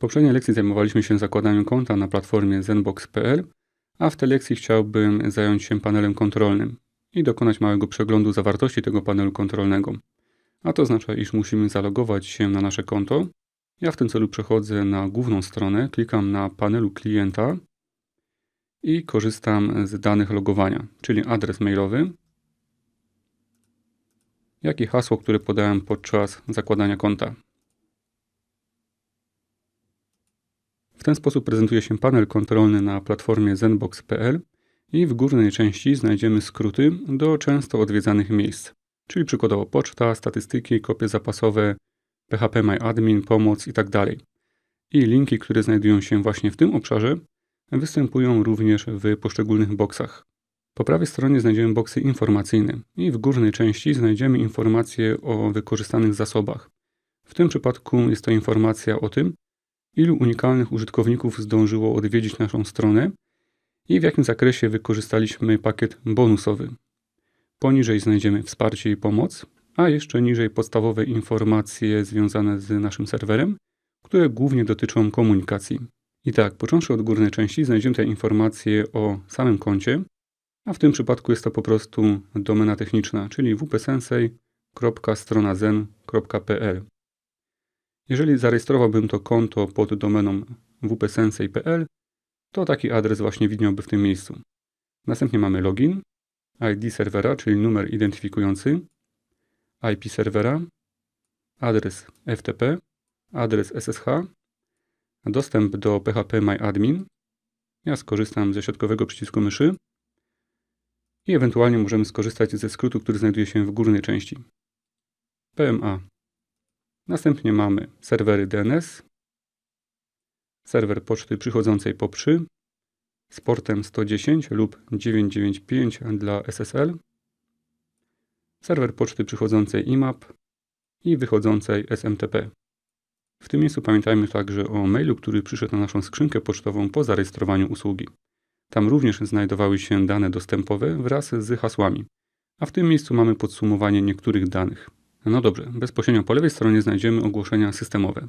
poprzedniej lekcji zajmowaliśmy się zakładaniem konta na platformie zenbox.pl, a w tej lekcji chciałbym zająć się panelem kontrolnym i dokonać małego przeglądu zawartości tego panelu kontrolnego. A to oznacza, iż musimy zalogować się na nasze konto. Ja w tym celu przechodzę na główną stronę, klikam na panelu klienta i korzystam z danych logowania, czyli adres mailowy, jak i hasło, które podałem podczas zakładania konta. W ten sposób prezentuje się panel kontrolny na platformie zenbox.pl i w górnej części znajdziemy skróty do często odwiedzanych miejsc, czyli przykładowo poczta, statystyki, kopie zapasowe, PHP MyAdmin, pomoc itd. Tak I linki, które znajdują się właśnie w tym obszarze, występują również w poszczególnych boksach. Po prawej stronie znajdziemy boksy informacyjne i w górnej części znajdziemy informacje o wykorzystanych zasobach. W tym przypadku jest to informacja o tym, ilu unikalnych użytkowników zdążyło odwiedzić naszą stronę i w jakim zakresie wykorzystaliśmy pakiet bonusowy. Poniżej znajdziemy wsparcie i pomoc, a jeszcze niżej podstawowe informacje związane z naszym serwerem, które głównie dotyczą komunikacji. I tak, począwszy od górnej części, znajdziemy te informacje o samym koncie, a w tym przypadku jest to po prostu domena techniczna, czyli wpsensei.stronazen.pl. Jeżeli zarejestrowałbym to konto pod domeną wpsensei.pl, to taki adres właśnie widniałby w tym miejscu. Następnie mamy login, ID serwera, czyli numer identyfikujący, IP serwera, adres FTP, adres SSH, dostęp do PHP MyAdmin. Ja skorzystam ze środkowego przycisku myszy i ewentualnie możemy skorzystać ze skrótu, który znajduje się w górnej części. PMA. Następnie mamy serwery DNS, serwer poczty przychodzącej po przy z portem 110 lub 995 dla SSL, serwer poczty przychodzącej IMAP i wychodzącej SMTP. W tym miejscu pamiętajmy także o mailu, który przyszedł na naszą skrzynkę pocztową po zarejestrowaniu usługi. Tam również znajdowały się dane dostępowe wraz z hasłami. A w tym miejscu mamy podsumowanie niektórych danych. No dobrze, bezpośrednio po lewej stronie znajdziemy ogłoszenia systemowe.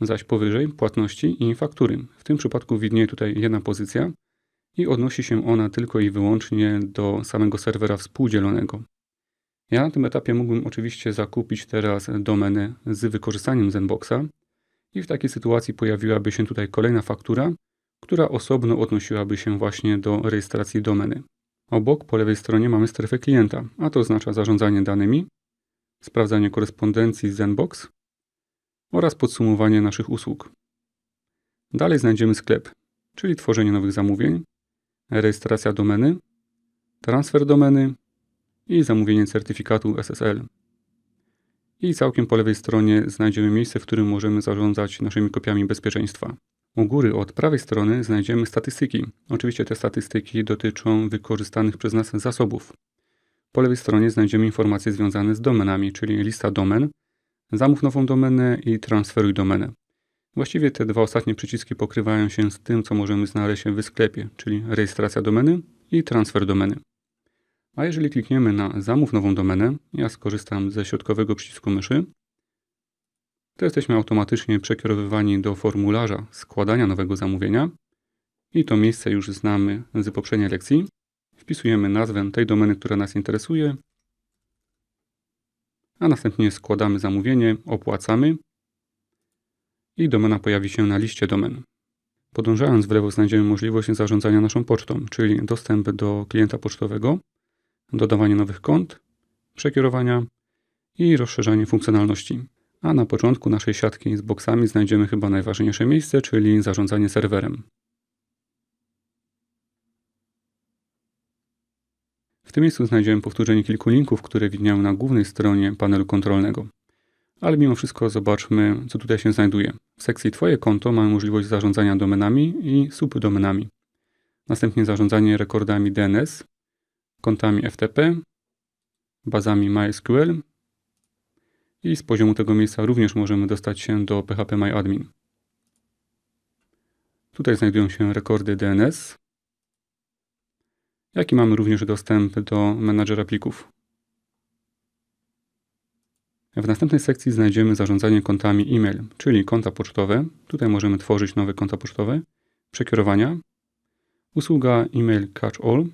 Zaś powyżej płatności i faktury. W tym przypadku widnieje tutaj jedna pozycja i odnosi się ona tylko i wyłącznie do samego serwera współdzielonego. Ja na tym etapie mógłbym oczywiście zakupić teraz domenę z wykorzystaniem Zenboxa i w takiej sytuacji pojawiłaby się tutaj kolejna faktura, która osobno odnosiłaby się właśnie do rejestracji domeny. Obok po lewej stronie mamy strefę klienta, a to oznacza zarządzanie danymi, sprawdzanie korespondencji z Zenbox oraz podsumowanie naszych usług. Dalej znajdziemy sklep, czyli tworzenie nowych zamówień, rejestracja domeny, transfer domeny i zamówienie certyfikatu SSL. I całkiem po lewej stronie znajdziemy miejsce, w którym możemy zarządzać naszymi kopiami bezpieczeństwa. U góry od prawej strony znajdziemy statystyki. Oczywiście te statystyki dotyczą wykorzystanych przez nas zasobów. Po lewej stronie znajdziemy informacje związane z domenami, czyli lista domen, zamów nową domenę i transferuj domenę. Właściwie te dwa ostatnie przyciski pokrywają się z tym, co możemy znaleźć w sklepie, czyli rejestracja domeny i transfer domeny. A jeżeli klikniemy na zamów nową domenę, ja skorzystam ze środkowego przycisku myszy, to jesteśmy automatycznie przekierowywani do formularza składania nowego zamówienia i to miejsce już znamy z poprzedniej lekcji. Wpisujemy nazwę tej domeny, która nas interesuje, a następnie składamy zamówienie, opłacamy i domena pojawi się na liście domen. Podążając w lewo znajdziemy możliwość zarządzania naszą pocztą, czyli dostęp do klienta pocztowego, dodawanie nowych kont, przekierowania i rozszerzanie funkcjonalności. A na początku naszej siatki z boksami znajdziemy chyba najważniejsze miejsce, czyli zarządzanie serwerem. W tym miejscu znajdziemy powtórzenie kilku linków, które widniały na głównej stronie panelu kontrolnego. Ale mimo wszystko zobaczmy, co tutaj się znajduje. W sekcji Twoje konto mamy możliwość zarządzania domenami i subdomenami. Następnie zarządzanie rekordami DNS, kontami FTP, bazami MySQL i z poziomu tego miejsca również możemy dostać się do PHP MyAdmin. Tutaj znajdują się rekordy DNS, jak i mamy również dostęp do menadżera plików. W następnej sekcji znajdziemy zarządzanie kontami e-mail, czyli konta pocztowe. Tutaj możemy tworzyć nowe konta pocztowe, przekierowania, usługa e-mail catch all,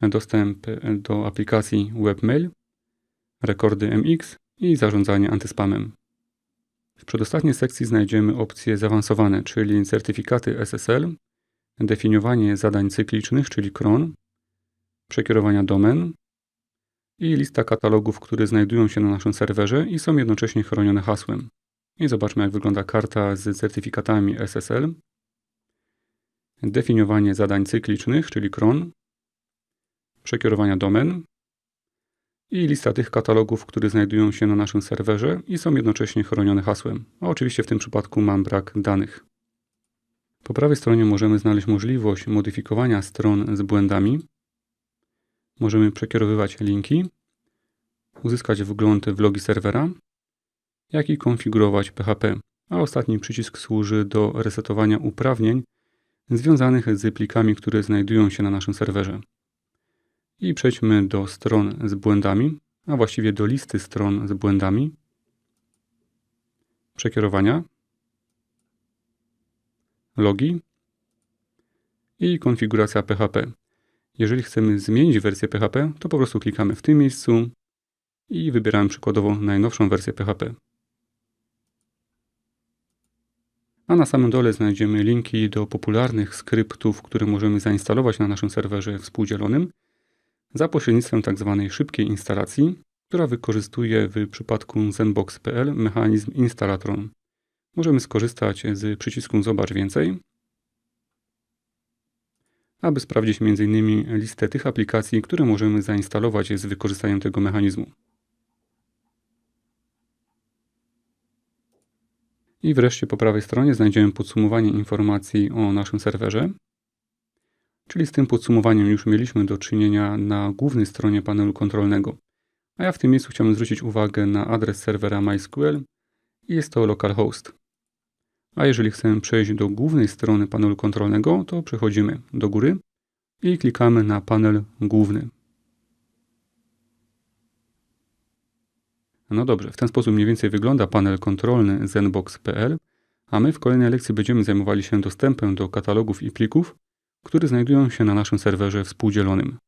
dostęp do aplikacji webmail, rekordy MX i zarządzanie antyspamem. W przedostatniej sekcji znajdziemy opcje zaawansowane, czyli certyfikaty SSL, definiowanie zadań cyklicznych, czyli cron, przekierowania domen i lista katalogów, które znajdują się na naszym serwerze i są jednocześnie chronione hasłem. I zobaczmy, jak wygląda karta z certyfikatami SSL. Definiowanie zadań cyklicznych, czyli cron, przekierowania domen i lista tych katalogów, które znajdują się na naszym serwerze i są jednocześnie chronione hasłem. A oczywiście w tym przypadku mam brak danych. Po prawej stronie możemy znaleźć możliwość modyfikowania stron z błędami. Możemy przekierowywać linki, uzyskać wgląd w logi serwera, jak i konfigurować PHP. A ostatni przycisk służy do resetowania uprawnień związanych z plikami, które znajdują się na naszym serwerze. I przejdźmy do stron z błędami, a właściwie do listy stron z błędami. Przekierowania, logi i konfiguracja PHP. Jeżeli chcemy zmienić wersję PHP, to po prostu klikamy w tym miejscu i wybieramy przykładowo najnowszą wersję PHP. A na samym dole znajdziemy linki do popularnych skryptów, które możemy zainstalować na naszym serwerze współdzielonym za pośrednictwem tzw. Tak szybkiej instalacji, która wykorzystuje w przypadku zenbox.pl mechanizm Installatron. Możemy skorzystać z przycisku Zobacz więcej, aby sprawdzić m.in. listę tych aplikacji, które możemy zainstalować z wykorzystaniem tego mechanizmu. I wreszcie po prawej stronie znajdziemy podsumowanie informacji o naszym serwerze. Czyli z tym podsumowaniem już mieliśmy do czynienia na głównej stronie panelu kontrolnego. A ja w tym miejscu chciałbym zwrócić uwagę na adres serwera MySQL i jest to localhost. A jeżeli chcemy przejść do głównej strony panelu kontrolnego, to przechodzimy do góry i klikamy na panel główny. No dobrze, w ten sposób mniej więcej wygląda panel kontrolny zenbox.pl, a my w kolejnej lekcji będziemy zajmowali się dostępem do katalogów i plików, które znajdują się na naszym serwerze współdzielonym.